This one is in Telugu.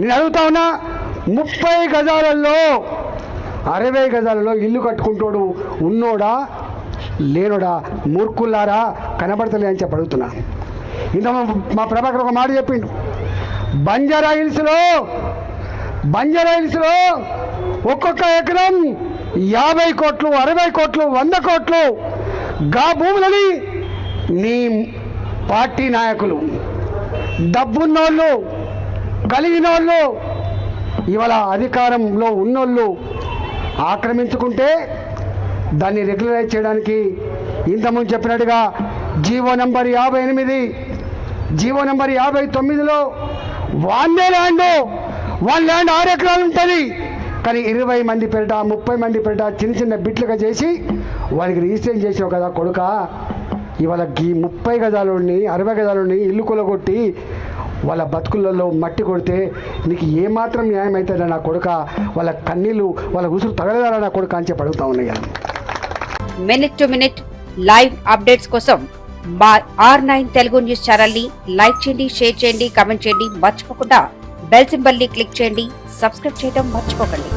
నేను అడుగుతా ఉన్నా ముప్పై గజాలలో అరవై గజాలలో ఇల్లు కట్టుకుంటోడు ఉన్నోడా లేనోడా మూర్ఖుల్లారా కనబడతలే అని చెప్పి అడుగుతున్నా. ఇంత మా ప్రభాకర్ ఒక మాట చెప్పిండు. బంజారా హిల్స్లో బంజారా హిల్స్లో ఒక్కొక్క ఎకరం యాభై కోట్లు అరవై కోట్లు వంద కోట్లు గా భూములని నీ పార్టీ నాయకులు డబ్బున్నోళ్ళు కలిగిన వాళ్ళు ఇవాళ అధికారంలో ఉన్నోళ్ళు ఆక్రమించుకుంటే దాన్ని రెగ్యులరైజ్ చేయడానికి ఇంతకుముందు చెప్పినట్టుగా జీవో నంబర్ యాభై ఎనిమిది జీవో నంబర్ యాభై తొమ్మిదిలో వాళ్ళే ల్యాండ్ వన్ ల్యాండ్ ఆరు ఎకరాలు ఉంటుంది. కానీ ఇరవై మంది పెరట ముప్పై మంది పెరట చిన్న చిన్న బిట్లుగా చేసి వారికి రిజిస్ట్రేషన్ చేసావు కదా కొడుక. ఇవాళ ఈ ముప్పై గజాలని అరవై గజాలని ఇల్లు కొలగొట్టి వాళ్ళ బతుకులలో మట్టి కొడితే నీకు ఏమాత్రం న్యాయం అవుతుందా నా కొడుక? వాళ్ళ కన్నీళ్ళు వాళ్ళ ఉసురు తగలదారా నా కొడుక అని చెప్పి అడుగుతా ఉన్నాయా minute to minute live updates కోసం మా ఆర్ నైన్ తెలుగు న్యూస్ ఛానల్ని లైక్ చేయండి షేర్ చేయండి కామెంట్ చేయండి. మర్చిపోకుండా బెల్ సింబల్ని క్లిక్ చేయండి. సబ్స్క్రైబ్ చేయడం మర్చిపోకండి.